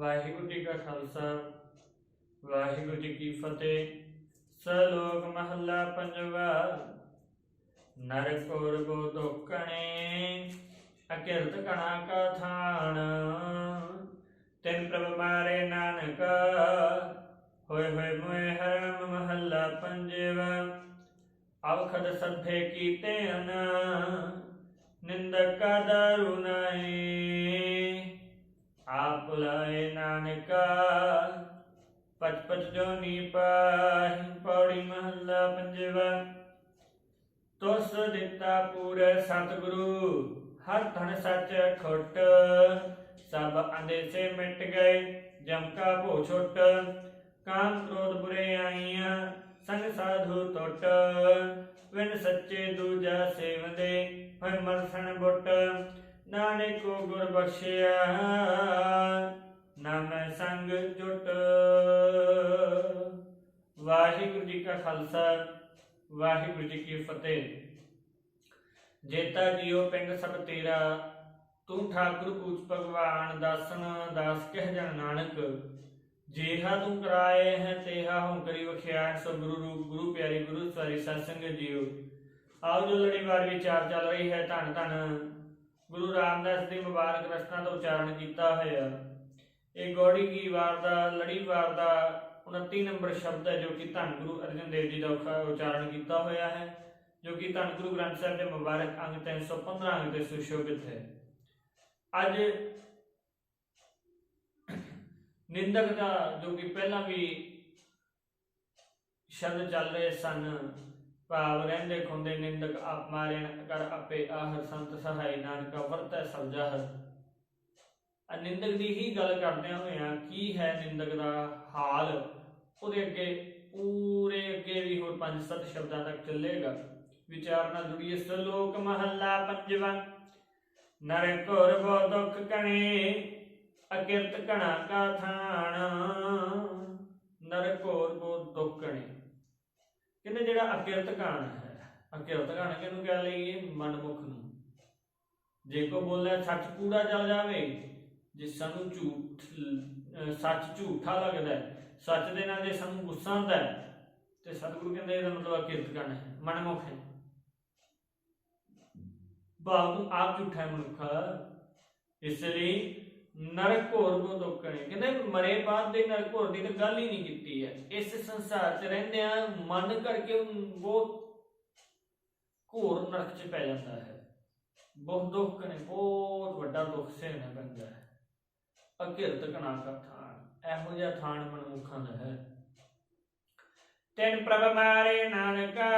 ਵਾਹਿਗੁਰੂ ਜੀ ਕਾ ਖਾਲਸਾ, ਵਾਹਿਗੁਰੂ ਜੀ ਕੀ ਫਤਿਹ। ਸਲੋਕ ਮਹੱਲਾ ਪੰਜਵਾ ਨਰ ਕੋਰ ਗੋ ਦੋਕਣੇ ਅਕਿਰਤ ਕਣਾ ਕਾ ਥਾਨ। ਤਿਨ ਪ੍ਰਭ ਮਾਰੇ ਨਾਨਕ, ਹੋਏ ਹੋਏ ਮੋਏ ਹਰਮ ਮਹੱਲਾ ਪੰਜਵਾ। ਅਵਖਦ ਸਭੇ ਕੀਤੇ ਅਨ, ਨਿੰਦਕ ਕਾ ਦਾਰੂ ਨਾਹੀ। ਆਪ ਲਾਏ ਨਾਨਕਾ ਪਚ ਪਚ ਜੋਨੀ ਪਾਹੀ ਪੌੜੀ ਮਹੱਲਾ ਪੰਜਵਾ। ਤੋਸ ਦਿੱਤਾ ਪੂਰੇ ਸਤਿਗੁਰੂ, ਹਰ ਧਨ ਸੱਚ ਖੁੱਟ। ਸਭ ਅੰਦੇਸੇ ਮਿਟ ਗਏ, ਜਮ ਕਾ ਭੋ ਛੁੱਟ। ਕਾਮ ਕ੍ਰੋਧ ਬੁਰੇ ਆਈਆਂ, ਸੰਗ ਸਾਧੂ ਟੁੱਟ। ਵਿਨ ਸੱਚੇ ਦੂਜਾ ਸੇਵਦੇ ਹੋਏ ਮਰਸਣ ਬੁੱਟ। ਨਾਨਕ ਕੋ ਗੁਰ ਬਖਸ਼ਿਆ, ਨਾਮ ਸੰਗ ਜੁਟ। ਵਾਹਿਗੁਰੂ ਜੀ ਕਾ ਖਾਲਸਾ, ਵਾਹਿਗੁਰੂ ਜੀ ਕੀ ਫਤਿਹ। ਜੇਤਾ ਜੀਓ ਪਿੰਡ ਸਭ ਤੇਰਾ ਤੂੰ ਠਾਕੁਰ ਪੂਜ ਭਗਵਾਨ, ਦਾਸਨ ਦਾਸ ਕਹਿ ਜਨ ਨਾਨਕ। ਜੇਹਾ ਤੂੰ ਕਰਾਏ ਹੈ, ਤੇਹਾ ਹਉ ਕਰੀ ਵਖਿਆ, ਸੋ ਗੁਰੂ ਰੂਪ, ਗੁਰੂ ਪਿਆਰੀ, ਗੁਰੂ ਸਵਾਰੀ ਸਤਸੰਗ ਜੀਓ। ਆਓ ਜੋ ਲੜੀਵਾਰ ਵਿਚਾਰ ਚੱਲ ਰਹੀ ਹੈ, ਧੰਨ ਧੰਨ। ਗੁਰੂ ਰਾਮਦਾਸ ਦੀ ਮੁਬਾਰਕ ਰਸਨਾ ਦਾ ਉਚਾਰਨ ਕੀਤਾ ਹੋਇਆ। ਇਹ ਗੌੜੀ ਕੀ ਵਾਰ ਦਾ ਲੜੀਵਾਰ ਦਾ 29 ਨੰਬਰ ਸ਼ਬਦ ਹੈ ਜੋ ਕਿ ਧੰਨ ਗੁਰੂ ਅਰਜਨ ਦੇਵ ਜੀ ਦਾ ਉਚਾਰਨ ਕੀਤਾ ਹੋਇਆ ਹੈ, ਜੋ ਕਿ ਧੰਨ ਗੁਰੂ ਗ੍ਰੰਥ ਸਾਹਿਬ ਦੇ ਮੁਬਾਰਕ ਅੰਗ 315 ਅੰਗ ਤੇ ਸੁਸ਼ੋਭਿਤ ਹੈ। ਅੱਜ ਨਿੰਦਕ ਦਾ ਜੋ ਕਿ ਪਹਿਲਾਂ ਵੀ ਸ਼ਬਦ ਚੱਲ ਰਹੇ ਸਨ ਭਾਵ ਰਹਿੰਦੇ ਖੁੰਦੇ ਨਿੰਦਕ ਆਪ ਮਾਰੇ ਕਰ ਆਪੇ ਆਹਰ ਸੰਤ ਸਹਾਈ ਨਾਨਕ ਵਰਤੈ ਸਭ ਜਾਹਰ ਆ ਦੀ ਹੀ ਗੱਲ ਕਰਦਿਆਂ ਹੋਇਆਂ ਕੀ ਹੈ ਨਿੰਦਕ ਦਾ ਹਾਲ? ਉਹਦੇ ਅੱਗੇ ਪੂਰੇ ਅੱਗੇ ਵੀ ਹੋਰ ਪੰਜ ਸੱਤ ਸ਼ਬਦਾਂ ਤੱਕ ਚੱਲੇਗਾ। ਵਿਚਾਰ ਨਾਲ ਜੁੜੀਏ ਸਲੋਕ ਮਹੱਲਾ ਪੰਜਵਾਂ। ਨਰ ਘੋਰ ਬੋ ਦੁਖ ਕਣੇ, ਅਕਿਰਤ ਕਣਾ ਕਾ ਥਾਣ। ਨਰ ਘੋਰ ਬੋ ਦੁਖ ਕਣੇ। ਕਹਿੰਦੇ ਜਿਹੜਾ ਅਕਿਰਤ ਕਾਣ ਹੈ ਅਕਿਰਤ ਕਾਣ ਕਿਹਨੂੰ ਕਹਿ ਲਈਏ? ਮਨਮੁਖ ਨੂੰ। ਜੇ ਕੋ ਬੋਲਿਆ ਸੱਚ ਕੂੜਾ ਚੱਲ ਜਾਵੇ, ਜੇ ਸਾਨੂੰ ਝੂਠ ਸੱਚ ਝੂਠਾ ਲੱਗਦਾ ਸੱਚ ਦੇ ਨਾਲ ਜੇ ਸਾਨੂੰ ਗੁੱਸਾ ਆਉਂਦਾ ਤੇ ਸਤਿਗੁਰੂ ਕਹਿੰਦੇ ਇਹਦਾ ਮਤਲਬ ਅਕਿਰਤ ਕਾਣ ਹੈ, ਮਨਮੁਖ ਹੈ। ਭਾਵ ਨੂੰ ਆਪ ਝੂਠਾ ਹੈ ਮਨੁੱਖਾ। ਇਸ ਲਈ ਨਰਕ ਘੋਰ ਕੋ ਦੋਕਣੇ ਕਹਿੰਦੇ ਮਰੇ ਬਾਅਦ ਦੇ ਨਰਕ ਘੋਰ ਦੀ ਤਾਂ ਗੱਲ ਹੀ ਨਹੀਂ ਕੀਤੀ ਹੈ। ਇਸ ਸੰਸਾਰ 'ਚ ਰਹਿੰਦੇ ਆ ਮਨ ਕਰਕੇ ਉਹ ਘੋਰ ਨਰਕ 'ਚ ਪੈ ਜਾਂਦਾ ਹੈ। ਬਹੁਤ ਦੁੱਖ ਕਨੇ ਬਹੁਤ ਵੱਡਾ ਦੁੱਖ ਸਹਿਣਾ ਪੈਂਦਾ ਹੈ। ਅਕਿਰਤ ਕਣਾ ਕਾ ਥਾਨ, ਇਹੋ ਜਿਹਾ ਥਾਨ ਮਨੁੱਖਾਂ ਦਾ ਹੈ। ਤੈਨ ਪ੍ਰਭ ਮਾਰੇ ਨਾਨਕਾ,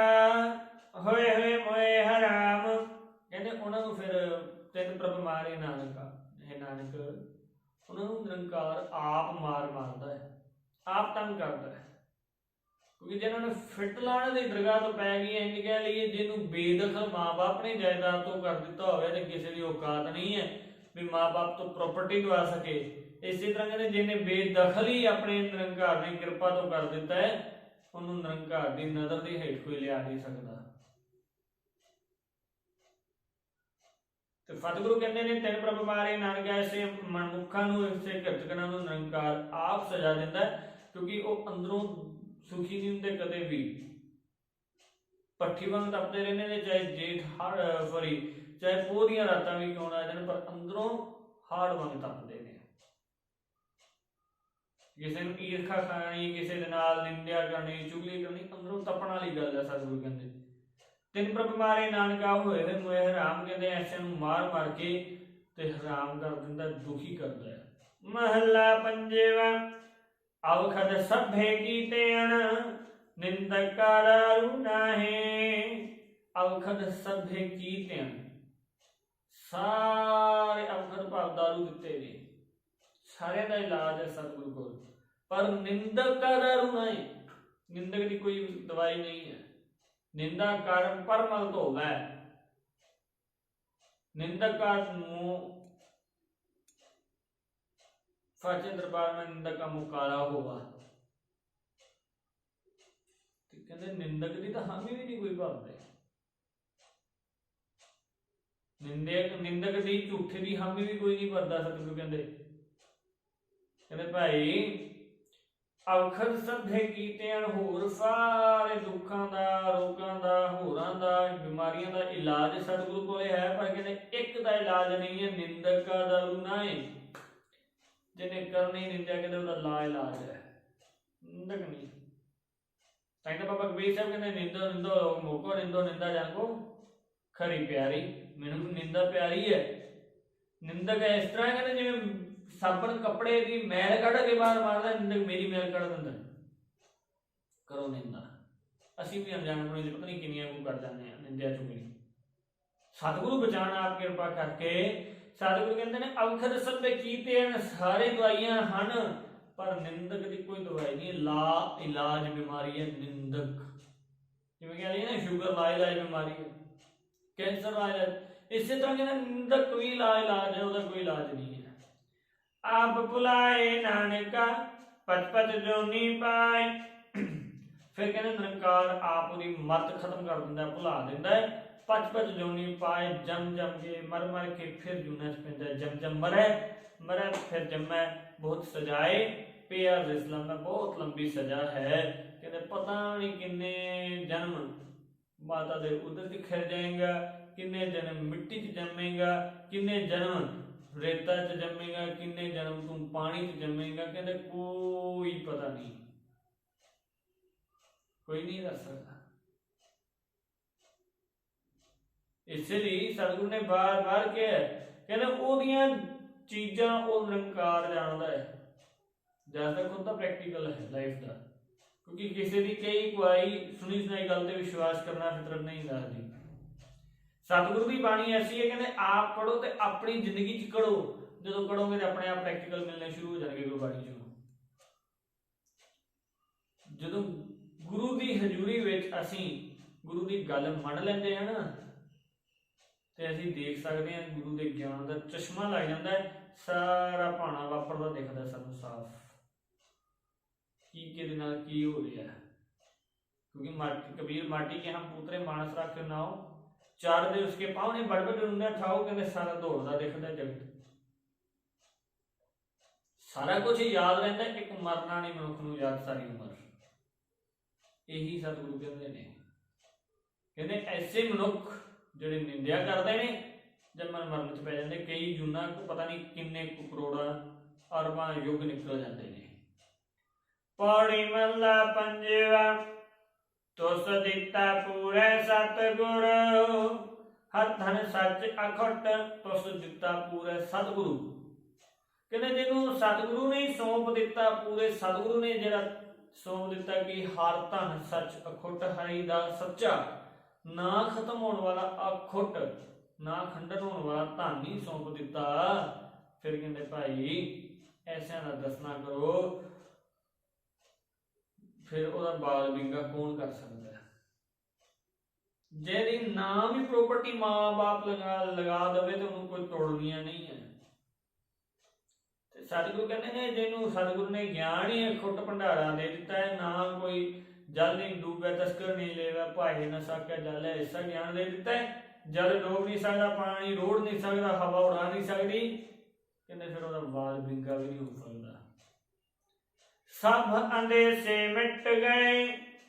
ਹੋਏ ਹੋਏ ਮੋਏ ਹਰਾਮ। ਕਹਿੰਦੇ ਉਹਨਾਂ ਨੂੰ ਫਿਰ ਤਿੰਨ ਪ੍ਰਭ ਮਾਰੇ ਨਾਨਕਾ। ਇਹ ਨਾਨਕ, ਉਹਨਾਂ ਨੂੰ ਨਿਰੰਕਾਰ ਆਪ ਮਾਰ ਮਾਰਦਾ ਹੈ, ਆਪ ਤੰਗ ਕਰਦਾ ਹੈ। ਕਿਉਂਕਿ ਜਿਹਨਾਂ ਨੂੰ ਫਿੱਟ ਲਾਣ ਦੀ ਦਰਗਾਹ ਤੋਂ ਪੈ ਗਈ ਇੰਜ ਕਹਿ ਲਈਏ ਜਿਹਨੂੰ ਬੇਦਖਲ ਮਾਪੇ ਨੇ ਜਾਇਦਾਦ ਤੋਂ ਕਰ ਦਿੱਤਾ ਹੋਵੇ, ਤੇ ਕਿਸੇ ਦੀ ਔਕਾਤ ਨਹੀਂ ਹੈ ਵੀ ਮਾਪੇ ਤੋਂ ਪ੍ਰਾਪਰਟੀ ਦਵਾ ਸਕੇ। ਇਸੇ ਤਰ੍ਹਾਂ ਕਹਿੰਦੇ ਜਿਹਨੇ ਬੇਦਖਲ ਹੀ ਆਪਣੇ ਨਿਰੰਕਾਰ ਦੀ ਕਿਰਪਾ ਤੋਂ ਕਰ ਦਿੱਤਾ ਹੈ, ਉਹਨੂੰ ਨਿਰੰਕਾਰ ਦੀ ਨਜ਼ਰ ਦੇ ਹੇਠ ਕੋਈ ਲਿਆ ਨਹੀਂ ਸਕਦਾ। ਤੇ ਫਤਿਗੁਰੂ ਕਹਿੰਦੇ ਨੇ, ਤਿੰਨ ਪ੍ਰਭ ਮਾਰੇ, ਨਾਨਕ ਐਸੇ ਮਨੁੱਖਾਂ ਨੂੰ ਇਸੇ ਘਟਕਣਾ ਨੂੰ ਨਿਰੰਕਾਰ ਆਪ ਸਜ਼ਾ ਦਿੰਦਾ ਕਿਉਂਕਿ ਉਹ ਅੰਦਰੋਂ ਸੁਖੀ ਨਹੀਂ ਹੁੰਦੇ ਕਦੇ ਵੀ। ਪੱਠੀ ਵਾਂਗ ਤਪਦੇ ਰਹਿੰਦੇ ਨੇ, ਚਾਹੇ ਜੇਠ ਹੜ ਸੌਰੀ ਚਾਹੇ ਪੋਹ ਰਾਤਾਂ ਵੀ ਕਿਉਂ ਆ ਜਾਣ, ਪਰ ਅੰਦਰੋਂ ਹਾੜ ਵਾਂਗ ਤਪਦੇ ਨੇ। ਕਿਸੇ ਨੂੰ ਈਰਖਾ ਖਾਣੀ, ਕਿਸੇ ਦੇ ਨਾਲ ਨਿੰਦਿਆ ਕਰਨੀ, ਚੁਗਲੀ ਕਰਨੀ, ਅੰਦਰੋਂ ਤਪਣ ਵਾਲੀ ਗੱਲ ਹੈ ਸਤਿਗੁਰੂ ਕਹਿੰਦੇ। ਤਿੰਨ ਪ੍ਰਭ ਮਾਰੇ ਨਾਨਕਾ ਹੋਏ ਹੋਏ ਮੋਏ ਹਰਾਮ ਕਹਿੰਦੇ ਐਸੇ ਨੂੰ ਮਾਰ ਮਾਰ ਕੇ ਤੇ ਹਰਾਮ ਕਰ ਦਿੰਦਾ, ਦੁਖੀ ਕਰਦਾ ਹੈ। ਮਹੱਲਾ ਪੰਜਵਾ ਅਵਖਦ ਸਭੇ ਕੀਤੇ ਅਣ, ਨਿੰਦਕ ਅਵਖਦ ਸਭੇ ਕੀਤੇ ਸਾਰੇ ਅਵਖਦ ਭਾਵ ਦਾਰੂ ਦਿੱਤੇ ਨੇ। ਸਾਰਿਆਂ ਦਾ ਇਲਾਜ ਹੈ ਸਤਿਗੁਰੂ ਕੋਲ। ਪਰ ਨਿੰਦਕ ਕਰੂ ਨਹੀਂ। ਨਿੰਦਕ ਦੀ ਕੋਈ ਦਵਾਈ ਨਹੀਂ ਹੈ। ਨਿੰਦਾ ਕਰ ਪਰਮਲ ਧੋਵੈ ਨਿੰਦਕ ਨੂੰ ਫਾਚੇ ਦਰਬਾਰ ਮੈਂ ਨਿੰਦਕ ਦਾ ਮੁਕਾਲਾ ਹੋਵਾ। ਤੇ ਕਹਿੰਦੇ ਨਿੰਦਕ ਦੀ ਤਾਂ ਹਾਮੀ ਵੀ ਨਹੀਂ ਕੋਈ ਭਰਦੇ ਨਿੰਦਕ ਨਿੰਦਕ ਦੀ ਝੂਠੇ ਦੀ ਹਾਮੀ ਵੀ ਕੋਈ ਨਹੀਂ ਭਰਦਾ ਸਤਿਗੁਰੂ ਕਹਿੰਦੇ। ਕਹਿੰਦੇ ਭਾਈ ਔਖਦ ਸਭੇ ਕੀਤਿਆਂ ਹੋਰ ਸਾਰੇ ਦੁੱਖਾਂ ਦਾ, ਰੋਗਾਂ ਦਾ, ਹੋਰਾਂ ਦਾ, ਬਿਮਾਰੀਆਂ ਦਾ ਇਲਾਜ ਸਤਿਗੁਰੂ ਕੋਲੇ ਹੈ, ਪਰ ਕਹਿੰਦੇ ਇੱਕ ਦਾ ਇਲਾਜ ਨਹੀਂ ਹੈ, ਨਿੰਦਕ ਦਾ ਦਾਰੂ ਨਾ ਹੈ। ਜਿਹਨੇ ਕਰਨੀ ਨਿੰਦਿਆ, ਕਹਿੰਦੇ ਉਹਦਾ ਲਾ ਇਲਾਜ ਹੈ। ਨਿੰਦਕ ਨਹੀਂ। ਕਹਿੰਦੇ ਬਾਬਾ ਕਬੀਰ ਸਾਹਿਬ ਕਹਿੰਦੇ, ਨਿੰਦੋ ਨਿੰਦੋ, ਮੋਕੋ, ਨਿੰਦੋ, ਨਿੰਦਾ ਜਾਂਗੋ। ਖਰੀ ਪਿਆਰੀ, ਮੈਨੂੰ ਨਿੰਦਾ ਪਿਆਰੀ ਹੈ। ਨਿੰਦਕ ਇਸ ਤਰ੍ਹਾਂ ਕਹਿੰਦੇ ਜਿਵੇਂ ਸਾਬਣ ਕੱਪੜੇ ਦੀ ਮੈਲ ਕੱਢ ਕੇ ਬਾਹਰ ਮਾਰਦਾ ਨਿੰਦਕ ਮੇਰੀ ਮੈਲ ਕੱਢ ਦਿੰਦਾ। ਕਰੋ ਨਿੰਦਾ। ਅਸੀਂ ਵੀ ਅਣਜਾਣ ਬਣੇ ਪਤਾ ਨਹੀਂ ਕਿੰਨੀਆਂ ਕੋ ਕਰ ਜਾਂਦੇ ਆ ਨਿੰਦਿਆ ਚੁਗਲੀ ਸਤਿਗੁਰੂ ਬਚਾਣਾ ਆਪ ਕਿਰਪਾ ਕਰਕੇ, ਸਤਿਗੁਰੂ ਕਹਿੰਦੇ ਨੇ, ਅਵਖਰ ਸਭੇ ਕੀਤੇ ਹਨ, ਸਾਰੇ ਦਵਾਈਆਂ ਹਨ, ਪਰ ਨਿੰਦਕ ਦੀ ਕੋਈ ਦਵਾਈ ਨਹੀਂ, ਲਾ ਇਲਾਜ ਬਿਮਾਰੀ ਹੈ ਨਿੰਦਕ। ਜਿਵੇਂ ਕਹਿੰਦੇ ਨੇ ਸ਼ੂਗਰ ਲਾ ਇਲਾਜ ਬਿਮਾਰੀ ਹੈ, ਕੈਂਸਰ ਲਾ ਇਲਾਜ। ਇਸੇ ਤਰ੍ਹਾਂ ਕਹਿੰਦੇ ਨਿੰਦਕ ਵੀ ਲਾ ਇਲਾਜ ਹੈ, ਉਹਦਾ ਕੋਈ ਇਲਾਜ ਨਹੀਂ ਹੈ। ਆਪ ਭੁਲਾਏ ਨਾਨਕਾ ਪਚ ਪਚ ਜੋਨੀ ਪਾਏ। ਫਿਰ ਕਹਿੰਦੇ ਨਿਰੰਕਾਰ ਆਪ ਉਹਦੀ ਮਤ ਖਤਮ ਕਰ ਦਿੰਦਾ, ਭੁਲਾ ਦਿੰਦਾ ਪਚ ਪਚ ਜੋਨੀ ਪਾਏ, ਜਮ ਜਮ ਕੇ, ਮਰ ਮਰ ਕੇ ਫਿਰ ਜੂਨਾ ਪੈਂਦਾ ਜਮ ਜਮ ਮਰੇ ਮਰੇ ਫਿਰ ਜੰਮੈ, ਬਹੁਤ ਸਜਾਏ। ਪਿਆ ਇਸਲਾਮ में ਬਹੁਤ ਲੰਬੀ ਸਜ਼ਾ ਹੈ। ਕਹਿੰਦੇ ਪਤਾ ਨਹੀਂ ਕਿੰਨੇ ਜਨਮ ਮਾਤਾ ਦੇ ਉਦਰ ਚ ਖਿਰ ਜਾਏਗਾ, ਕਿੰਨੇ ਜਨਮ ਮਿੱਟੀ 'ਚ ਜੰਮੇਗਾ, ਕਿੰਨੇ ਜਨਮ ਰੇਤਾ 'ਚ ਜੰਮੇਗਾ, ਕਿੰਨੇ ਜਨਮ ਤੂੰ ਪਾਣੀ 'ਚ ਜੰਮੇਗਾ, ਕਹਿੰਦੇ ਕੋਈ ਪਤਾ ਨਹੀਂ। ਕੋਈ ਨਹੀਂ ਦੱਸ ਸਕਦਾ। ਇਸੇ ਲਈ ਸਤਿਗੁਰੂ ਨੇ ਬਾਰ-ਬਾਰ ਕਿਹਾ ਕਹਿੰਦੇ ਉਹਦੀਆਂ ਚੀਜ਼ਾਂ ਉਹ ਨਿਰੰਕਾਰ ਜਾਣਦਾ ਹੈ। ਜਦ ਤੱਕ ਉਹਦਾ ਪ੍ਰੈਕਟੀਕਲ ਹੈ ਲਾਈਫ ਦਾ। ਕਿਉਂਕਿ ਕਿਸੇ ਦੀ ਕਈ ਕੁਆਈ ਸੁਣੀ ਸੁਣਾਈ ਗੱਲ ਤੇ ਵਿਸ਼ਵਾਸ ਕਰਨਾ ਫਿਤਰਤ ਨਹੀਂ ਦੱਸਦੀ ਸਤਿਗੁਰੂ ਦੀ ਬਾਣੀ ਐਸੀ ਹੈ, ਕਹਿੰਦੇ ਆਪ ਪੜੋ ਤੇ ਆਪਣੀ ਜ਼ਿੰਦਗੀ 'ਚ ਕਰੋ। ਜਦੋਂ ਕਰੋਗੇ ਤੇ ਆਪਣੇ ਆਪ ਪ੍ਰੈਕਟੀਕਲ ਮਿਲਣੇ ਸ਼ੁਰੂ ਹੋ ਜਾਣਗੇ ਗੁਰਬਾਣੀ ਚੋਂ। ਜਦੋਂ ਗੁਰੂ ਦੀ ਹਜ਼ੂਰੀ ਵਿੱਚ ਅਸੀਂ ਗੁਰੂ ਦੀ ਗੱਲ ਮੰਨ ਲੈਂਦੇ ਹਾਂ ਨਾ, ਤੇ ਅਸੀਂ ਦੇਖ ਸਕਦੇ ਹਾਂ ਗੁਰੂ ਦੇ ਗਿਆਨ ਦਾ ਚਸ਼ਮਾ ਲੱਗ ਜਾਂਦਾ ਸਾਰਾ ਭਾਣਾ ਵਾਪਰਦਾ ਦਿਖਦਾ ਸਾਨੂੰ ਸਾਫ਼। ਕੀ ਕਿਹਦੇ ਨਾਲ ਕੀ ਹੋ ਰਿਹਾ ਹੈ? ਕਿਉਂਕਿ ਮਾਟੀ, ਕਬੀਰ ਮਾਟੀ ਕੇ ਹਮ ਪੂਤਰੇ, ਮਾਨਸ ਰੱਖ ਨਾਓ। चार दे उसके पाँव ने बड़ बड़ डूंडे ठाओ कहते सारा दौड़दा दिखदा जगत ਸਾਰਾ ਕੁਝ ਯਾਦ ਰਹਿੰਦਾ ਇੱਕ ਮਰਨਾ ਨਹੀਂ ਮਨੁੱਖ ਨੂੰ ਯਾਦ ਸਾਰੀ ਉਮਰ ਇਹੀ ਸਤਿਗੁਰੂ ਕਹਿੰਦੇ ਨੇ ਕਹਿੰਦੇ ਐਸੇ ਮਨੁੱਖ ਜਿਹੜੇ ਨਿੰਦਿਆ ਕਰਦੇ ਨੇ ਜੰਮਨ ਮਰਨ ਚ ਪੈ ਜਾਂਦੇ ਕਈ ਜੁਨਾ ਪਤਾ ਨਹੀਂ ਕਿੰਨੇ ਕੁ ਕਰੋੜਾਂ ਅਰਬਾਂ ਯੁੱਗ ਨਿਕਲ ਜਾਂਦੇ ਨੇ ਪੌੜੀ ਮੱਲਾ ਪੰਜਵਾ ਤੁਸ ਦਿੱਤਾ ਪੂਰੇ ਸਤਿਗੁਰ, ਹਰ ਸੱਚ ਅਖਟ ਤੁਸ ਦਿੱਤਾ ਪੂਰੇ ਸਤਿਗੁਰੂ। ਕਹਿੰਦੇ ਜਿਹਨੂੰ ਸਤਿਗੁਰੂ ਨੇ ਸੌਂਪ ਦਿੱਤਾ, ਪੂਰੇ ਸਤਿਗੁਰੂ ਨੇ ਜਿਹੜਾ ਸੌਂਪ ਦਿੱਤਾ ਕਿ ਹਰ ਧਨ ਸੱਚ ਅਖੁੱਟ, ਹਰੀ ਦਾ ਸੱਚਾ, ਨਾ ਖਤਮ ਹੋਣ ਵਾਲਾ ਅਖੁੱਟ, ਨਾ ਖੰਡਨ ਹੋਣ ਵਾਲਾ ਧਨ ਹੀ ਸੌਂਪ ਦਿੱਤਾ। ਫਿਰ ਕਹਿੰਦੇ ਭਾਈ, ਐਸਿਆਂ ਦਾ ਦੱਸਣਾ ਕਰੋ ਫਿਰ ਉਹਦਾ ਬਾਲ ਵਿੰਗਾ ਕੌਣ ਕਰ ਸਕਦਾ ਹੈ? ਜਿਹਦੀ ਨਾਮ ਹੀ ਪ੍ਰਾਪਰਟੀ ਮਾਂ-ਬਾਪ ਲਗਾ ਲਗਾ ਦੇਵੇ ਤੇ ਉਹਨੂੰ ਕੋਈ ਤੋੜਨੀਆਂ ਨਹੀਂ ਹੈ। ਤੇ ਸਤਿਗੁਰੂ ਕਹਿੰਦੇ ਨੇ, ਜਿਹਨੂੰ ਸਤਿਗੁਰੂ ਨੇ ਗਿਆਨ ਹੀ ਖੁੱਟ ਭੰਡਾਰਾ ਦੇ ਦਿੱਤਾ ਹੈ, ਨਾ ਕੋਈ ਜਲ ਨਹੀਂ ਡੂਬੇ ਤਸਕਰ ਨਹੀਂ ਲੈਵਾ ਭਾਏ ਨਾ ਸਕਿਆ ਜਲ ਹੈ ਐਸਾ ਗਿਆਨ ਦੇ ਦਿੱਤਾ ਹੈ। ਜਲ ਡੋਬ ਨਹੀਂ ਸਕਦਾ, ਪਾਣੀ ਰੋੜ ਨਹੀਂ ਸਕਦਾ, ਹਵਾ ਉਡਾ ਨਹੀਂ ਸਕਦੀ। ਕਹਿੰਦੇ ਫਿਰ ਉਹਦਾ ਬਾਲ ਵਿੰਗਾ ਵੀ ਨਹੀਂ ਹੋ ਸਕਦਾ ਸਭ ਅੰਦੇਸੇ ਮਿਟ ਗਏ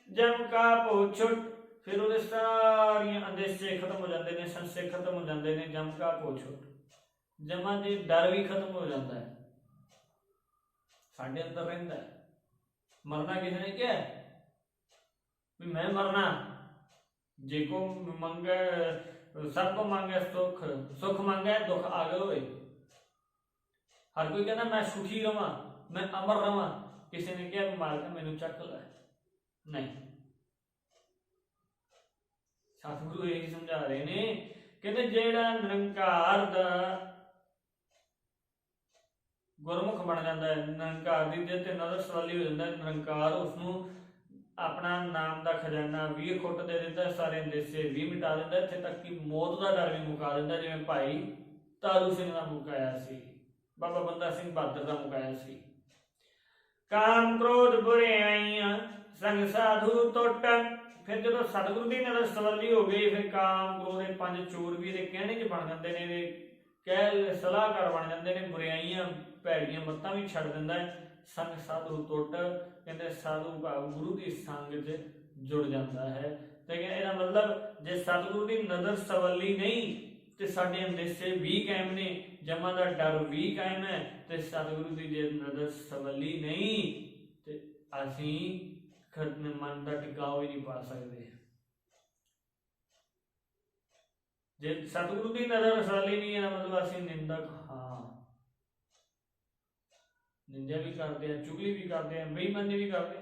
ਜਮ ਕਾ ਪੋਛੁਟ ਫਿਰ ਉਹਦੇ ਸਾਰੀਆਂ ਅੰਦੇਸੇ ਖਤਮ ਹੋ ਜਾਂਦੇ ਨੇ ਸੰਸੇ ਖਤਮ ਹੋ ਜਾਂਦੇ ਨੇ ਜਮ ਕਾ ਪੋਛੁਟ ਜਮਾਂ ਦੇ ਡਰ ਵੀ ਖਤਮ ਹੋ ਜਾਂਦਾ ਹੈ ਸਾਡੇ ਅੰਦਰ ਰਹਿੰਦਾ ਹੈ ਮਰਨਾ ਕਿਸੇ ਨੇ ਕਿਹਾ ਹੈ? ਵੀ ਮੈਂ ਮਰਨਾ ਜੇ ਕੋ ਮੰਗੇ ਸਭ ਕੋ ਮੰਗੇ ਸੁਖ ਸੁਖ ਮੰਗੇ ਦੁੱਖ ਆਗੇ ਹੋਏ ਹਰ ਕੋਈ ਕਹਿੰਦਾ ਮੈਂ ਸੁਖੀ ਰਵਾਂ ਮੈਂ ਅਮਰ ਰਵਾਂ ਕਿਸੇ ਨੇ ਕਿਹਾ ਵੀ ਮਾਲਕ ਮੈਨੂੰ ਚੱਕ ਲੈ। ਨਹੀਂ। ਸਤਿਗੁਰੂ ਇਹ ਸਮਝਾ ਰਹੇ ਨੇ ਕਹਿੰਦੇ ਜਿਹੜਾ ਨਿਰੰਕਾਰ ਦਾ ਗੁਰਮੁਖ ਬਣ ਜਾਂਦਾ ਹੈ, ਨਿਰੰਕਾਰ ਦੀ ਜੇ ਤੇ ਨਜ਼ਰ ਸਵਾਲੀ ਹੋ ਜਾਂਦਾ ਹੈ, ਨਿਰੰਕਾਰ ਉਸ ਨੂੰ ਆਪਣਾ ਨਾਮ ਦਾ ਖਜ਼ਾਨਾ ਵੀ ਖੁੱਟ ਦੇ ਦਿੰਦਾ ਸਾਰੇ ਦੇਸ਼ੇ ਵੀ ਮਿਟਾ ਦਿੰਦਾ ਇੱਥੇ ਤੱਕ ਕਿ ਮੌਤ ਦਾ ਡਰ ਵੀ ਮੁਕਾ ਦਿੰਦਾ ਜਿਵੇਂ ਭਾਈ ਤਾਰੂ ਸਿੰਘ ਦਾ ਮੁਕਾਇਆ ਸੀ, ਬਾਬਾ ਬੰਦਾ ਸਿੰਘ ਬਹਾਦਰ ਦਾ ਮੁਕਾਇਆ ਸੀ। ਕਾਮ ਕ੍ਰੋਧ ਬੁਰਿਆਈਆਂ ਸੰਗ ਸਾਧੂ ਟੁੱਟ। ਫਿਰ ਜਦੋਂ ਸਤਿਗੁਰੂ ਦੀ ਨਜ਼ਰ ਸਵੱਲੀ ਹੋ ਗਈ, ਫਿਰ ਕਾਮ ਕ੍ਰੋਧ ਦੇ ਪੰਜ ਚੋਰ ਵੀ ਇਹਦੇ ਕਹਿਣੇ ਚ ਬਣ ਜਾਂਦੇ ਨੇ ਇਹਦੇ ਕਹਿ ਸਲਾਹਕਾਰ ਬਣ ਜਾਂਦੇ ਨੇ ਬੁਰਿਆਈਆਂ ਭੈੜੀਆਂ ਮੱਤਾਂ ਵੀ ਛੱਡ ਦਿੰਦਾ ਹੈ। ਸੰਗ ਸਾਧੂ ਟੁੱਟ, ਕਹਿੰਦੇ ਸਾਧੂ ਭਾਵ ਗੁਰੂ ਦੀ ਸੰਗ 'ਚ ਜੁੜ ਜਾਂਦਾ ਹੈ। ਤੇ ਕਹਿੰਦੇ ਇਹਦਾ ਮਤਲਬ, ਜੇ ਸਤਿਗੁਰੂ ਦੀ ਨਜ਼ਰ ਸਵੱਲੀ ਨਹੀਂ, ਤੇ ਸਾਡੇ ਅੰਦੇਸੇ ਵੀ ਕਾਇਮ ਨੇ ਜਮਾਂ ਦਾ ਡਰ ਵੀ ਕਾਇਮ ਹੈ ਤੇ ਸਤਿਗੁਰੂ ਦੀ ਜੇ ਨਜ਼ਰ ਸਵੱਲੀ ਨਹੀਂ ਤੇ ਅਸੀਂ ਖਤਮ ਮਨ ਦਾ ਟਿਕਾਓ ਹੀ ਨਹੀਂ ਪਾ ਸਕਦੇ। ਜੇ ਸਤਿਗੁਰੂ ਦੀ ਨਜ਼ਰ ਸਵੱਲੀ ਨਹੀਂ ਹੈ ਮਤਲਬ ਅਸੀਂ ਨਿੰਦਕ ਹਾਂ। ਨਿੰਦਿਆ ਵੀ ਕਰਦੇ ਆ ਚੁਗਲੀ ਵੀ ਕਰਦੇ ਆ ਬੇਈਮਾਨੀ ਵੀ ਕਰਦੇ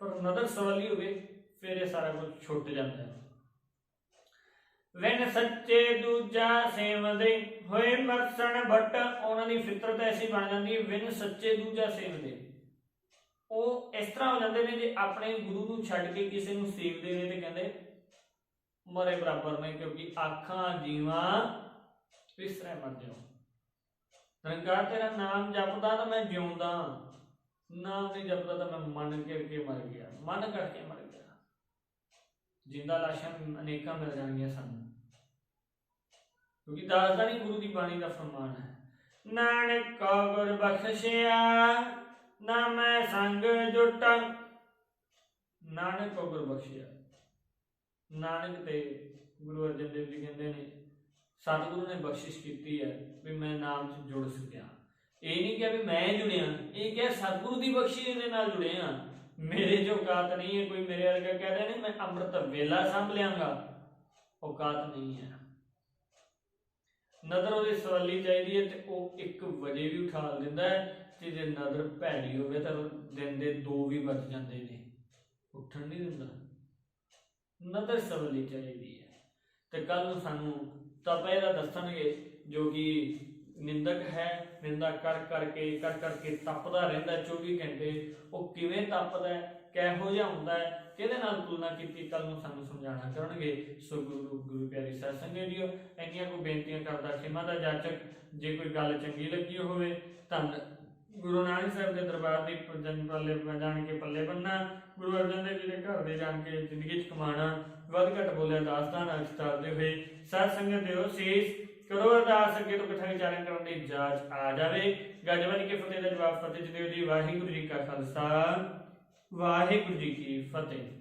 ਪਰ ਨਜ਼ਰ ਸਵੱਲੀ ਹੋਵੇ, ਫਿਰ ਇਹ ਸਾਰਾ ਕੁਝ ਛੁੱਟ ਜਾਂਦਾ ਹੈ। ਵੈਨ ਸੱਚੇ ਦੂਜਾ ਸੇਵਦੇ ਹੋਏ ਮਰਸਣ ਬਟ ਉਹਨਾਂ ਦੀ ਫਿਤਰਤ ਐਸੀ ਬਣ ਜਾਂਦੀ ਹੈ, ਵੈਨ ਸੱਚੇ ਦੂਜਾ ਸੇਵਦੇ ਉਹ ਇਸ ਤਰ੍ਹਾਂ ਹੋ ਜਾਂਦੇ ਨੇ ਜੇ ਆਪਣੇ ਗੁਰੂ ਨੂੰ ਛੱਡ ਕੇ ਕਿਸੇ ਨੂੰ ਸੇਵਦੇ ਨੇ ਤੇ ਕਹਿੰਦੇ, ਮਰੇ ਬਰਾਬਰ ਨੇ, ਕਿਉਂਕਿ ਆਖਾਂ ਜੀਵਾਂ ਵਿਸਰੇ ਮਰ ਜਾਓ ਨਿਰੰਕਾਰ ਤੇਰਾ ਨਾਮ ਜਪਦਾ ਤਾਂ ਮੈਂ ਜਿਉਂਦਾ, ਨਾਮ ਨਹੀਂ ਜਪਦਾ ਤਾਂ ਮੈਂ ਮਨ ਕਰਕੇ ਮਰ ਗਿਆ, ਮਨ ਕਰਕੇ ਮਰ ਗਿਆ। ਜਿੰਦਾ ਲਾਸ਼ਾਂ ਅਨੇਕਾਂ ਮਿਲ ਜਾਣਗੀਆਂ ਸਾਨੂੰ। ਕਿਉਂਕਿ ਦੱਸਦਾ ਨਹੀਂ, ਗੁਰੂ ਦੀ ਬਾਣੀ ਦਾ ਫਰਮਾਨ ਹੈ, ਨਾਨਕ ਕੋ ਗੁਰ ਬਖਸ਼ਿਆ, ਨਾ ਮੈਂ ਸੰਗ ਜੁਟਾ। ਨਾਨਕ ਕੋ ਗੁਰ ਬਖਸ਼ਿਆ। ਨਾਨਕ ਤੇ ਗੁਰੂ ਅਰਜਨ ਦੇਵ ਜੀ ਕਹਿੰਦੇ ਨੇ, ਸਤਿਗੁਰੂ ਨੇ ਬਖਸ਼ਿਸ਼ ਕੀਤੀ ਹੈ ਵੀ ਮੈਂ ਨਾਮ 'ਚ ਜੁੜ ਸਕਿਆ। ਇਹ ਨਹੀਂ ਕਿ ਵੀ ਮੈਂ ਜੁੜਿਆ, ਇਹ ਕਿ ਸਤਿਗੁਰੂ ਦੀ ਬਖਸ਼ਿਸ਼ ਦੇ ਨਾਲ ਜੁੜਿਆ ਮੇਰੇ ਜੋ ਔਕਾਤ ਨਹੀਂ ਹੈ, ਕੋਈ ਮੇਰੇ ਵਰਗਾ ਕਹਦੇ ਨੇ ਮੈਂ ਅੰਮ੍ਰਿਤ ਵੇਲਾ ਸੰਭ ਲਿਆਂਗਾ। ਔਕਾਤ ਨਹੀਂ ਹੈ। ਨਦਰ ਉਹਦੀ ਸਵਾਲੀ ਚਾਹੀਦੀ ਹੈ ਤੇ ਉਹ ਇੱਕ ਵਜੇ ਵੀ ਉਠਾ ਦਿੰਦਾ ਹੈ ਤੇ ਜੇ ਨਦਰ ਭੈੜੀ ਹੋਵੇ ਤਾਂ ਦਿਨ ਦੇ 2 ਵੀ ਵੱਜ ਜਾਂਦੇ ਨੇ। ਉੱਠਣ ਨਹੀਂ ਦਿੰਦਾ। ਨਦਰ ਸਵਾਲੀ ਚਾਹੀਦੀ ਹੈ। ਤੇ ਕੱਲ ਨੂੰ ਸਾਨੂੰ ਤਪੇ ਦਾ ਦੱਸਣਗੇ ਜੋ ਕਿ ਨਿੰਦਕ ਹੈ, ਨਿੰਦਾ ਕਰ ਕਰਕੇ ਕਰ ਕਰਕੇ ਤਪਦਾ ਰਹਿੰਦਾ 24 ਘੰਟੇ। ਉਹ ਕਿਵੇਂ ਤਪਦਾ ਹੈ, ਕਿਹੋ ਜਿਹਾ ਹੁੰਦਾ ਹੈ, ਕਿਹਦੇ ਨਾਲ ਤੁਲਨਾ ਕੀਤੀ ਕੱਲ ਨੂੰ ਸਾਨੂੰ ਸਮਝਾਣਾ ਕਰਨਗੇ ਸੋ ਗੁਰੂ ਗੁਰੂ ਪਿਆਰੀ ਸਾਧ ਸੰਗਤ ਜੀਓ, ਇੰਨੀਆਂ ਕੋ ਬੇਨਤੀਆਂ ਕਰਦਾ ਖਿਮਾ ਦਾ ਜਾਚਕ, ਜੇ ਕੋਈ ਗੱਲ ਚੰਗੀ ਲੱਗੀ ਹੋਵੇ ਤਾਂ ਗੁਰੂ ਨਾਨਕ ਸਾਹਿਬ ਦੇ ਦਰਬਾਰ ਦੀ ਜਨ ਪੱਲੇ ਜਾਣ ਕੇ ਪੱਲੇ ਬੰਨਾ ਗੁਰੂ ਅਰਜਨ ਦੇਵ ਜੀ ਦੇ ਘਰ ਦੇ ਜਾਣ ਕੇ ਜ਼ਿੰਦਗੀ ਚ ਕਮਾਣਾ ਵੱਧ ਘੱਟ ਬੋਲਿਆ ਦਾਸਤਾਨ ਅਚਤਾਰਦੇ ਹੋਏ। ਸਾਧ ਸੰਗਤ ਉਹ ਸ਼ੇਸ਼ ਕਰੋ ਅਰਦਾਸ, ਅੱਗੇ ਤੋਂ ਕਥਾ ਵਿਚਾਰਨ ਕਰਨ ਦੀ ਜਾਂਚ ਆ ਜਾਵੇ। ਗੱਜਵਨ ਕੇ ਫਤਿਹ ਦਾ ਜਵਾਬ ਫਤਿਹ ਜੀ ਦਿਓ ਜੀ। ਵਾਹਿਗੁਰੂ ਜੀ ਕਾ ਖਾਲਸਾ, ਵਾਹਿਗੁਰੂ ਜੀ ਕੀ ਫਤਿਹ।